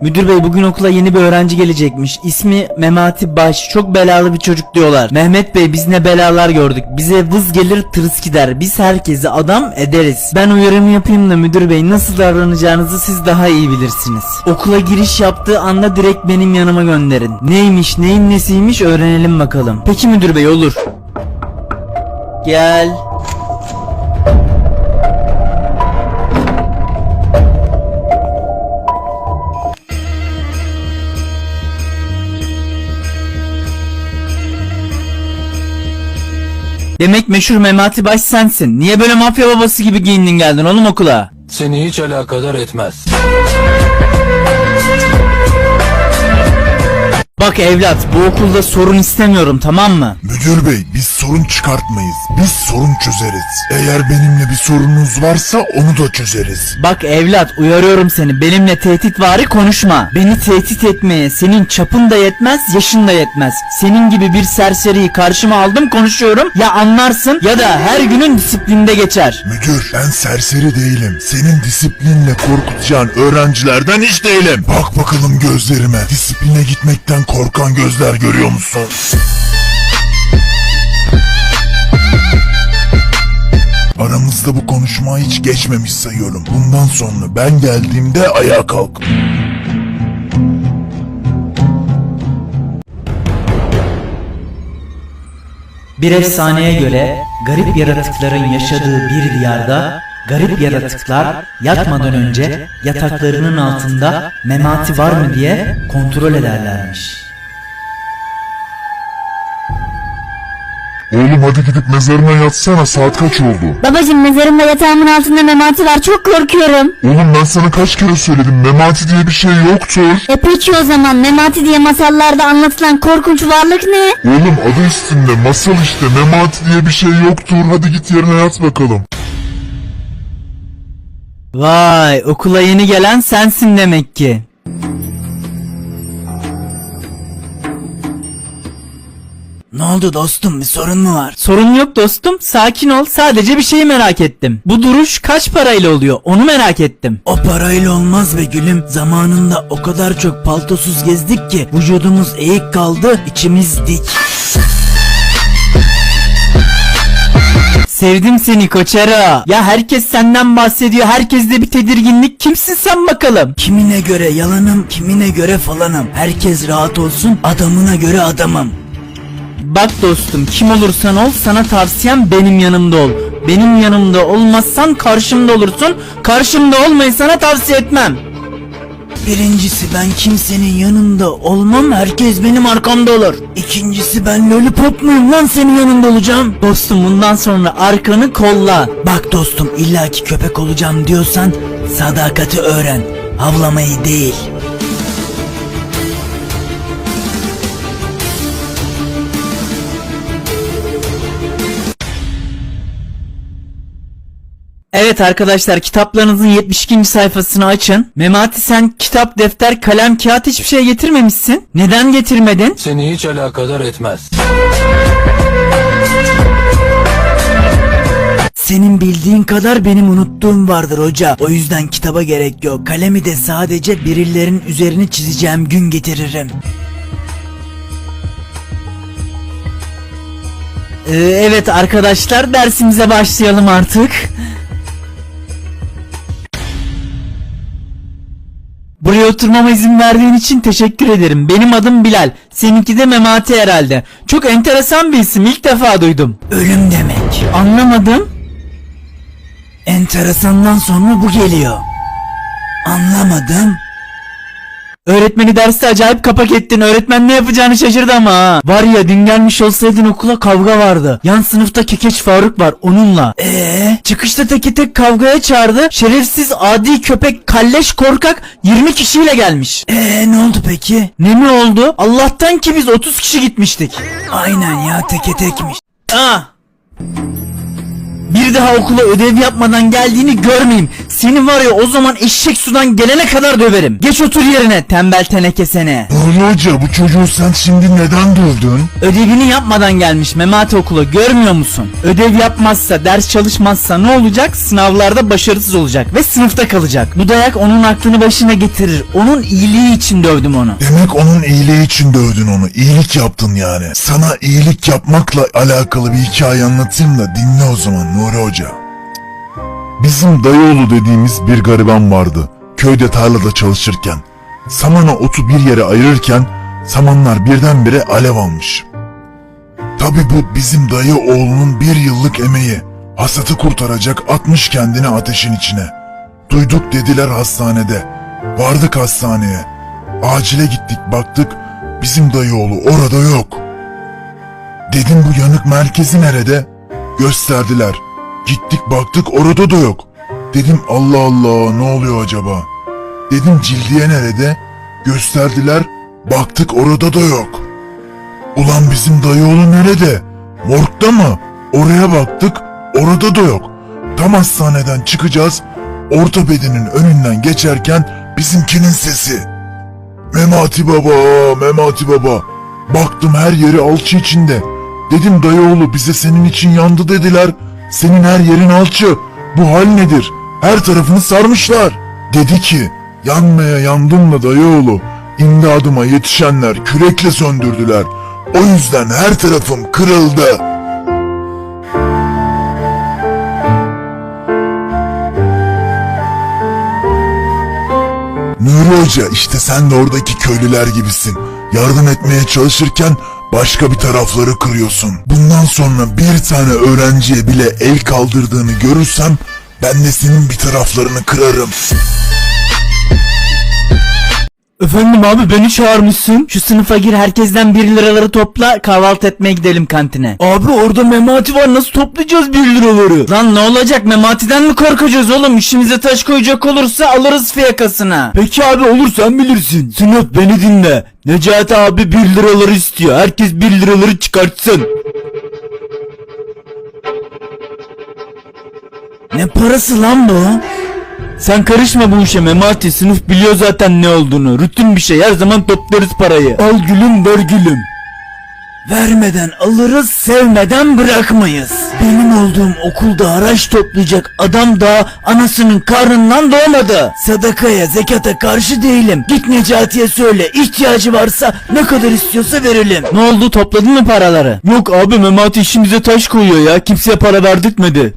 Müdür bey bugün okula yeni bir öğrenci gelecekmiş. İsmi Memati Baş. Çok belalı bir çocuk diyorlar. Mehmet bey biz ne belalar gördük. Bize vız gelir tırıs gider. Biz herkesi adam ederiz. Ben uyarımı yapayım da müdür bey nasıl davranacağınızı siz daha iyi bilirsiniz. Okula giriş yaptığı anda direkt benim yanıma gönderin. Neymiş neyin nesiymiş öğrenelim bakalım. Peki müdür bey olur. Gel. Demek meşhur Memati Baş sensin. Niye böyle mafya babası gibi giyindin geldin oğlum okula? Seni hiç alakadar etmez. Bak evlat bu okulda sorun istemiyorum tamam mı? Müdür bey biz sorun çıkartmayız. Biz sorun çözeriz. Eğer benimle bir sorununuz varsa onu da çözeriz. Bak evlat uyarıyorum seni benimle tehditvari konuşma. Beni tehdit etmeye senin çapın da yetmez yaşın da yetmez. Senin gibi bir serseriyi karşıma aldım konuşuyorum ya anlarsın ya da her günün disiplinde geçer. Müdür ben serseri değilim. Senin disiplinle korkutacağın öğrencilerden hiç değilim. Bak bakalım gözlerime. Disipline gitmekten korkan gözler görüyor musun? Aramızda bu konuşma hiç geçmemiş sayıyorum. Bundan sonra ben geldiğimde ayağa kalk. Bir efsaneye göre garip yaratıkların yaşadığı bir diyarda garip yaratıklar yatmadan önce yataklarının altında memati var mı diye kontrol ederlermiş. Oğlum hadi gidip mezarına yatsana saat kaç oldu? Babacım mezarımda yatağımın altında memati var çok korkuyorum. Oğlum ben sana kaç kere söyledim memati diye bir şey yoktur. E peki o zaman memati diye masallarda anlatılan korkunç varlık ne? Oğlum adı üstünde masal işte memati diye bir şey yoktur hadi git yerine yat bakalım. Vay okula yeni gelen sensin demek ki. Ne oldu dostum bir sorun mu var? Sorun yok dostum sakin ol sadece bir şeyi merak ettim. Bu duruş kaç parayla oluyor onu merak ettim. O parayla olmaz be gülüm. Zamanında o kadar çok paltosuz gezdik ki vücudumuz eğik kaldı içimiz dik. Sevdim seni koçera. Ya herkes senden bahsediyor. Herkeste bir tedirginlik. Kimsin sen bakalım? Kimine göre yalanım, kimine göre falanım. Herkes rahat olsun, adamına göre adamım. Bak dostum kim olursan ol sana tavsiyem benim yanımda ol. Benim yanımda olmazsan karşımda olursun. Karşımda olmayı sana tavsiye etmem. Birincisi ben kimsenin yanında olmam herkes benim arkamda olur. İkincisi ben lollipop muyum lan senin yanında olacağım? Dostum bundan sonra arkanı kolla. Bak dostum illaki köpek olacağım diyorsan sadakati öğren. Havlamayı değil. Evet arkadaşlar kitaplarınızın 72. sayfasını açın. Memati sen kitap, defter, kalem, kağıt hiçbir şey getirmemişsin. Neden getirmedin? Seni hiç alakadar etmez. Senin bildiğin kadar benim unuttuğum vardır hoca. O yüzden kitaba gerek yok. Kalemi de sadece birilerinin üzerini çizeceğim gün getiririm. Ee, evet arkadaşlar dersimize başlayalım artık. Buraya oturmama izin verdiğin için teşekkür ederim. Benim adım Bilal. Seninki de Memati herhalde. Çok enteresan bir isim. İlk defa duydum. Ölüm demek. Anlamadım. Enteresandan sonra bu geliyor. Anlamadım. Öğretmeni derste acayip kapak ettin. Öğretmen ne yapacağını şaşırdı ama. Var ya dün gelmiş olsaydın okula kavga vardı. Yan sınıfta Kekeç Faruk var onunla. Eee? Çıkışta teki tek kavgaya çağırdı. Şerefsiz adi köpek kalleş korkak 20 kişiyle gelmiş. Eee ne oldu peki? Ne mi oldu? Allah'tan ki biz 30 kişi gitmiştik. Aynen ya teke tekmiş. Ah! Bir daha okula ödev yapmadan geldiğini görmeyeyim. Seni var ya o zaman eşek sudan gelene kadar döverim. Geç otur yerine tembel teneke seni. Hoca bu çocuğu sen şimdi neden dövdün? Ödevini yapmadan gelmiş Memati okula görmüyor musun? Ödev yapmazsa, ders çalışmazsa ne olacak? Sınavlarda başarısız olacak ve sınıfta kalacak. Bu dayak onun aklını başına getirir. Onun iyiliği için dövdüm onu. Demek onun iyiliği için dövdün onu. İyilik yaptın yani. Sana iyilik yapmakla alakalı bir hikaye anlatayım da dinle o zaman Nuri Hoca. Bizim dayıoğlu dediğimiz bir gariban vardı. Köyde tarlada çalışırken. Samana otu bir yere ayırırken samanlar birdenbire alev almış. Tabi bu bizim dayı oğlunun bir yıllık emeği. Hasatı kurtaracak atmış kendini ateşin içine. Duyduk dediler hastanede. Vardık hastaneye. Acile gittik baktık bizim dayıoğlu orada yok. Dedim bu yanık merkezi nerede? Gösterdiler. Gittik baktık orada da yok. Dedim Allah Allah ne oluyor acaba? Dedim cildiye nerede? Gösterdiler. Baktık orada da yok. Ulan bizim dayıoğlu nerede? Morgda mı? Oraya baktık orada da yok. Tam hastaneden çıkacağız. Ortopedinin önünden geçerken bizimkinin sesi. Memati baba, Memati baba. Baktım her yeri alçı içinde. Dedim dayıoğlu bize senin için yandı dediler. Senin her yerin alçı. Bu hal nedir? Her tarafını sarmışlar. Dedi ki yanmaya yandım da dayıoğlu. İmdadıma yetişenler kürekle söndürdüler. O yüzden her tarafım kırıldı. Nuri Hoca işte sen de oradaki köylüler gibisin. Yardım etmeye çalışırken başka bir tarafları kırıyorsun. Bundan sonra bir tane öğrenciye bile el kaldırdığını görürsem ben de senin bir taraflarını kırarım. Efendim abi beni çağırmışsın. Şu sınıfa gir herkesten 1 liraları topla kahvaltı etmeye gidelim kantine. Abi orada memati var nasıl toplayacağız 1 liraları? Lan ne olacak mematiden mi korkacağız oğlum? İşimize taş koyacak olursa alırız fiyakasına. Peki abi olur sen bilirsin. Sınıf beni dinle. Necati abi 1 liraları istiyor. Herkes 1 liraları çıkartsın. Ne parası lan bu? Sen karışma bu işe Memati. Sınıf biliyor zaten ne olduğunu. Rutin bir şey. Her zaman toplarız parayı. Al gülüm ver gülüm. Vermeden alırız sevmeden bırakmayız. Benim olduğum okulda haraç toplayacak adam daha anasının karnından doğmadı. Sadakaya zekata karşı değilim. Git Necati'ye söyle. İhtiyacı varsa ne kadar istiyorsa verelim. Ne oldu? Topladın mı paraları? Yok abi Memati işimize taş koyuyor ya. Kimseye para verdirtmedi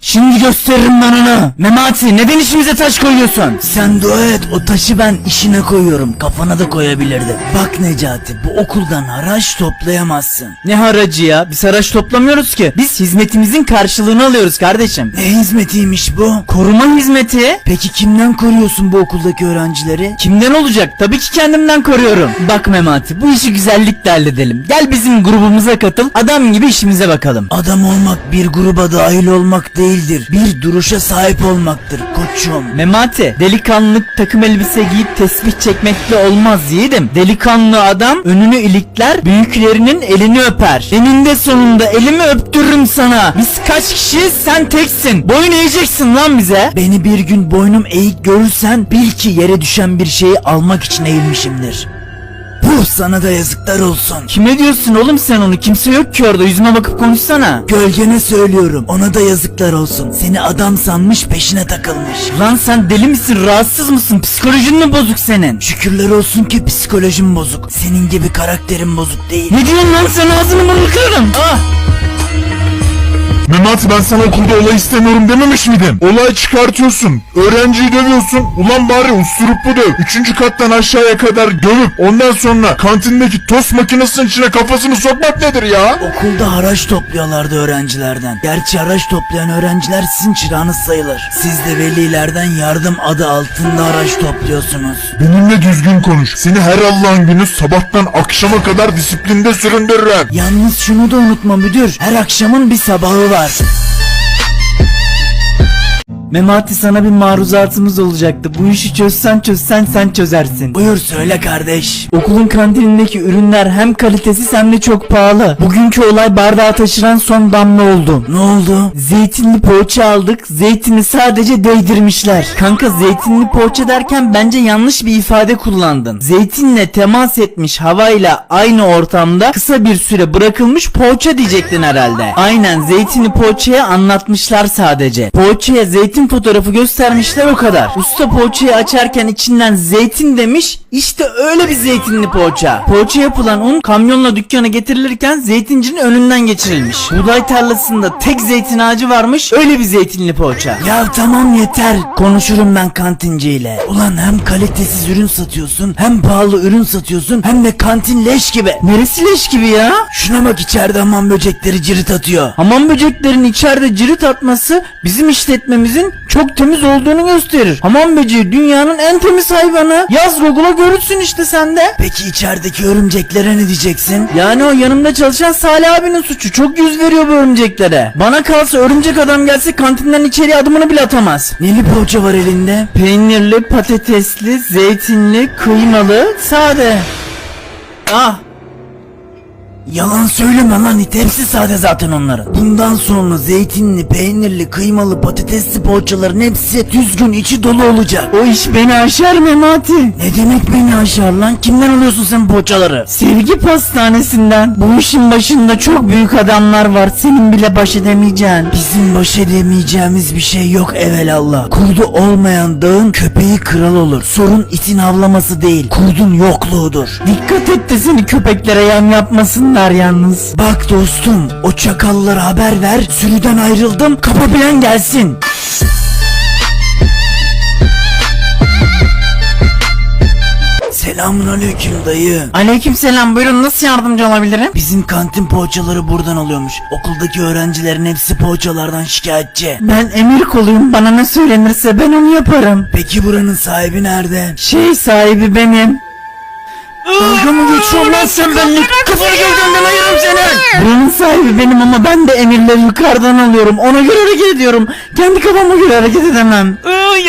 Şimdi gösteririm ben ona. Memati neden işimize taş koyuyorsun? Sen dua et o taşı ben işine koyuyorum. Kafana da koyabilirdim. Bak Necati bu okuldan haraç toplayamazsın. Ne haracı ya? Biz haraç toplamıyoruz ki. Biz hizmetimizin karşılığını alıyoruz kardeşim. Ne hizmetiymiş bu? Koruma hizmeti. Peki kimden koruyorsun bu okuldaki öğrencileri? Kimden olacak? Tabii ki kendimden koruyorum. Bak Memati bu işi güzellikle halledelim. Gel bizim grubumuza katıl. Adam gibi işimize bakalım. Adam olmak bir gruba dahil olmak değildir. Bir duruşa sahip olmaktır koçum. Memati delikanlılık takım elbise giyip tesbih çekmekle olmaz yiğidim. Delikanlı adam önünü ilikler büyüklerinin elini öper. Eninde sonunda elimi öptürürüm sana. Biz kaç kişiyiz sen teksin. Boyun eğeceksin lan bize. Beni bir gün boynum eğik görürsen bil ki yere düşen bir şeyi almak için eğilmişimdir. Puh sana da yazıklar olsun. Kime diyorsun oğlum sen onu? Kimse yok ki orada yüzüme bakıp konuşsana. Gölgene söylüyorum ona da yazıklar olsun. Seni adam sanmış peşine takılmış. Lan sen deli misin rahatsız mısın? Psikolojin mi bozuk senin? Şükürler olsun ki psikolojim bozuk. Senin gibi karakterin bozuk değil. Ne diyorsun lan sen ağzını burnunu kırarım. Ah! Memati ben sana okulda olay istemiyorum dememiş miydim? Olay çıkartıyorsun. Öğrenciyi dövüyorsun. Ulan bari usturuplu döv. Üçüncü kattan aşağıya kadar dövüp ondan sonra kantindeki tost makinesinin içine kafasını sokmak nedir ya? Okulda haraç topluyorlardı öğrencilerden. Gerçi haraç toplayan öğrenciler sizin çırağınız sayılır. Siz de velilerden yardım adı altında haraç topluyorsunuz. Benimle düzgün konuş. Seni her Allah'ın günü sabahtan akşama kadar disiplinde süründürürüm. Yalnız şunu da unutma müdür. Her akşamın bir sabahı var. var. Memati sana bir maruzatımız olacaktı. Bu işi çözsen çözsen sen çözersin. Buyur söyle kardeş. Okulun kantinindeki ürünler hem kalitesiz hem de çok pahalı. Bugünkü olay bardağı taşıran son damla oldu. Ne oldu? Zeytinli poğaça aldık. Zeytini sadece değdirmişler. Kanka zeytinli poğaça derken bence yanlış bir ifade kullandın. Zeytinle temas etmiş havayla aynı ortamda kısa bir süre bırakılmış poğaça diyecektin herhalde. Aynen zeytinli poğaçaya anlatmışlar sadece. Poğaçaya zeytin fotoğrafı göstermişler o kadar. Usta poğaçayı açarken içinden zeytin demiş. İşte öyle bir zeytinli poğaça. Poğaça yapılan un kamyonla dükkana getirilirken zeytincinin önünden geçirilmiş. Buğday tarlasında tek zeytin ağacı varmış. Öyle bir zeytinli poğaça. Ya tamam yeter. Konuşurum ben kantinciyle. Ulan hem kalitesiz ürün satıyorsun hem pahalı ürün satıyorsun hem de kantin leş gibi. Neresi leş gibi ya? Şuna bak içeride hamam böcekleri cirit atıyor. Hamam böceklerin içeride cirit atması bizim işletmemizin çok temiz olduğunu gösterir. Hamam böceği dünyanın en temiz hayvanı. Yaz Google'a görürsün işte sen de. Peki içerideki örümceklere ne diyeceksin? Yani o yanımda çalışan Salih abinin suçu. Çok yüz veriyor bu örümceklere. Bana kalsa örümcek adam gelse kantinden içeriye adımını bile atamaz. Neli poğaça var elinde? Peynirli, patatesli, zeytinli, kıymalı, sade. Ah Yalan söyleme lan it hepsi sade zaten onların. Bundan sonra zeytinli, peynirli, kıymalı, patatesli poğaçaların hepsi düzgün içi dolu olacak. O iş beni aşar Memati. Ne demek beni aşar lan? Kimden alıyorsun sen poğaçaları? Sevgi pastanesinden. Bu işin başında çok büyük adamlar var. Senin bile baş edemeyeceğin. Bizim baş edemeyeceğimiz bir şey yok evelallah. Kurdu olmayan dağın köpeği kral olur. Sorun itin avlaması değil. Kurdun yokluğudur. Dikkat et de seni köpeklere yem yapmasınlar yalnız. Bak dostum o çakallara haber ver. Sürüden ayrıldım kapabilen gelsin. Selamun aleyküm dayı. Aleyküm selam buyurun nasıl yardımcı olabilirim? Bizim kantin poğaçaları buradan alıyormuş. Okuldaki öğrencilerin hepsi poğaçalardan şikayetçi. Ben emir koluyum bana ne söylenirse ben onu yaparım. Peki buranın sahibi nerede? Şey sahibi benim. Dalga mı geçiyorsun lan sen benimle? Kafanı gövdenden ayırırım seni. Buranın sahibi benim ama ben de emirleri yukarıdan alıyorum. Ona göre hareket ediyorum. Kendi kafama göre hareket edemem.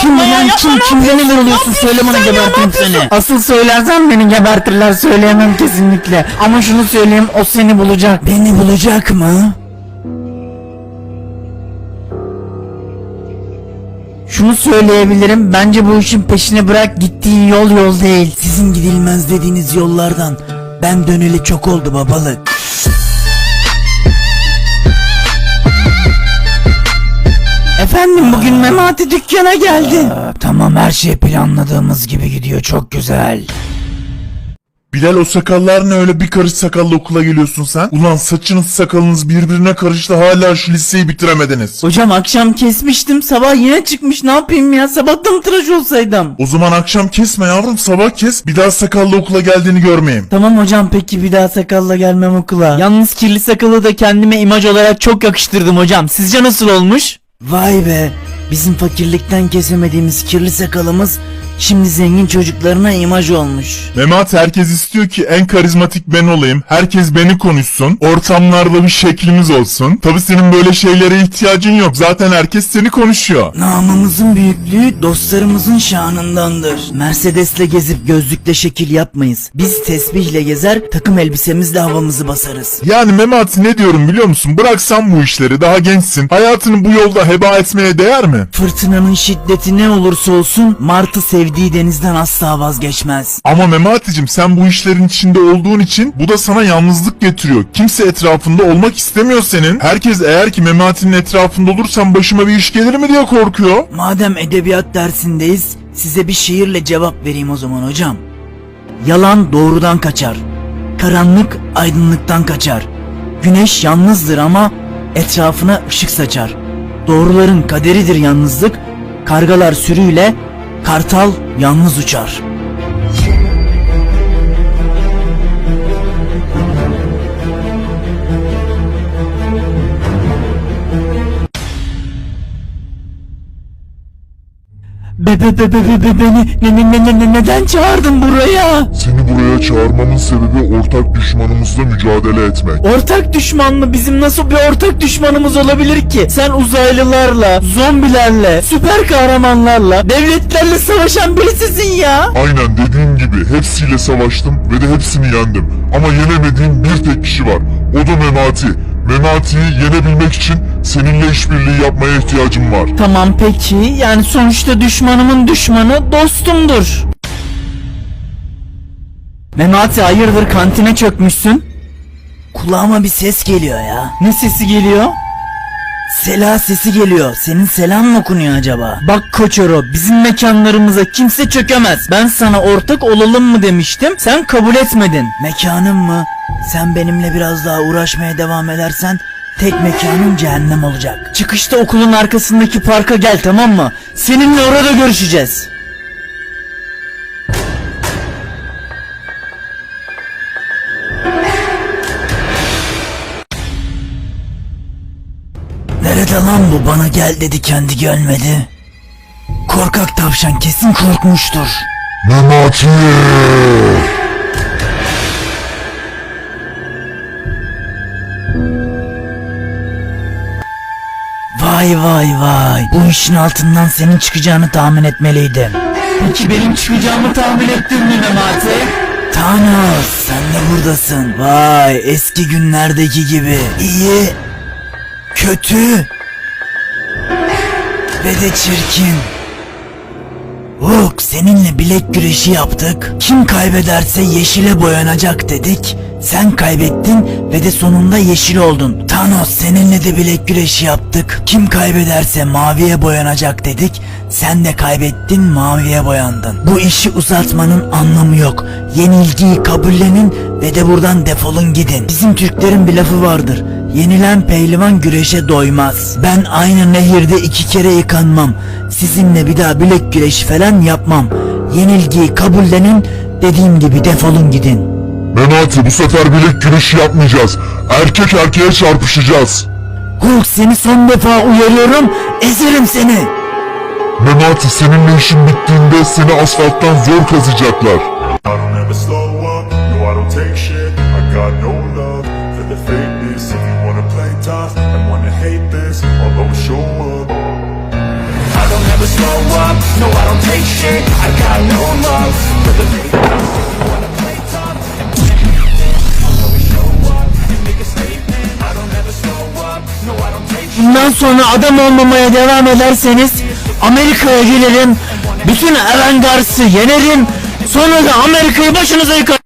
Kim lan kim kimden emir alıyorsun söyle bana gebertirim seni. Asıl söylersen beni gebertirler söyleyemem kesinlikle. Ama şunu söyleyeyim o seni bulacak. Beni bulacak mı? Şunu söyleyebilirim. Bence bu işin peşini bırak gittiğin yol yol değil. Sizin gidilmez dediğiniz yollardan ben döneli çok oldu babalık. Efendim bugün Memati dükkana geldi. tamam her şey planladığımız gibi gidiyor çok güzel. Bilal o sakallar ne öyle bir karış sakallı okula geliyorsun sen? Ulan saçınız sakalınız birbirine karıştı hala şu liseyi bitiremediniz. Hocam akşam kesmiştim sabah yine çıkmış ne yapayım ya sabahtan mı tıraş olsaydım? O zaman akşam kesme yavrum sabah kes bir daha sakallı okula geldiğini görmeyeyim. Tamam hocam peki bir daha sakalla gelmem okula. Yalnız kirli sakalı da kendime imaj olarak çok yakıştırdım hocam. Sizce nasıl olmuş? Vay be. Bizim fakirlikten kesemediğimiz kirli sakalımız şimdi zengin çocuklarına imaj olmuş. Memat herkes istiyor ki en karizmatik ben olayım. Herkes beni konuşsun. Ortamlarda bir şeklimiz olsun. Tabi senin böyle şeylere ihtiyacın yok. Zaten herkes seni konuşuyor. Namımızın büyüklüğü dostlarımızın şanındandır. Mercedes'le gezip gözlükle şekil yapmayız. Biz tesbihle gezer takım elbisemizle havamızı basarız. Yani Memat ne diyorum biliyor musun? Bıraksan bu işleri daha gençsin. Hayatını bu yolda heba etmeye değer mi? Fırtınanın şiddeti ne olursa olsun Martı sevdiği denizden asla vazgeçmez. Ama Memati'cim sen bu işlerin içinde olduğun için bu da sana yalnızlık getiriyor. Kimse etrafında olmak istemiyor senin. Herkes eğer ki Memati'nin etrafında olursam başıma bir iş gelir mi diye korkuyor. Madem edebiyat dersindeyiz, size bir şiirle cevap vereyim o zaman hocam. Yalan doğrudan kaçar. Karanlık aydınlıktan kaçar. Güneş yalnızdır ama etrafına ışık saçar. Doğruların kaderidir yalnızlık. Kargalar sürüyle, kartal yalnız uçar. Neden çağırdın buraya? Seni buraya çağırmamın sebebi ortak düşmanımızla mücadele etmek. Ortak düşman mı? Bizim nasıl bir ortak düşmanımız olabilir ki? Sen uzaylılarla, zombilerle, süper kahramanlarla, devletlerle savaşan birisisin ya. Aynen dediğim gibi hepsiyle savaştım ve de hepsini yendim. Ama yenemediğim bir tek kişi var. O da Memati. Memati'yi yenebilmek için seninle işbirliği yapmaya ihtiyacım var. Tamam peki. Yani sonuçta düşmanımın düşmanı dostumdur. Memati hayırdır kantine çökmüşsün? Kulağıma bir ses geliyor ya. Ne sesi geliyor? Sela sesi geliyor. Senin selam mı okunuyor acaba? Bak Koçoro bizim mekanlarımıza kimse çökemez. Ben sana ortak olalım mı demiştim. Sen kabul etmedin. Mekanım mı? Sen benimle biraz daha uğraşmaya devam edersen tek mekanın cehennem olacak. Çıkışta okulun arkasındaki parka gel tamam mı? Seninle orada görüşeceğiz. Lan bu bana gel dedi kendi gelmedi. Korkak tavşan kesin korkmuştur. Memati! Vay vay vay. Bu işin altından senin çıkacağını tahmin etmeliydim. Peki benim çıkacağımı tahmin ettin mi Memati? Thanos sen de buradasın. Vay eski günlerdeki gibi. İyi, kötü ve de çirkin. Hulk seninle bilek güreşi yaptık. Kim kaybederse yeşile boyanacak dedik. Sen kaybettin ve de sonunda yeşil oldun. Thanos seninle de bilek güreşi yaptık. Kim kaybederse maviye boyanacak dedik. Sen de kaybettin maviye boyandın. Bu işi uzatmanın anlamı yok. Yenilgiyi kabullenin ve de buradan defolun gidin. Bizim Türklerin bir lafı vardır. Yenilen pehlivan güreşe doymaz. Ben aynı nehirde iki kere yıkanmam. Sizinle bir daha bilek güreşi falan yapmam. Yenilgiyi kabullenin, dediğim gibi defolun gidin. Memati bu sefer bilek güreşi yapmayacağız. Erkek erkeğe çarpışacağız. Hulk seni son defa uyarıyorum, ezerim seni. Memati seninle işin bittiğinde seni asfalttan zor kazıyacaklar. I don't take shit I got no love for the fakeness If you play tough and wanna hate this I'll always show up I don't ever slow up, no I don't take shit. I got no love for the Bundan sonra adam olmamaya devam ederseniz Amerika'ya gelirim, bütün Avengers'ı yenerim, sonra da Amerika'yı başınıza yıkarım.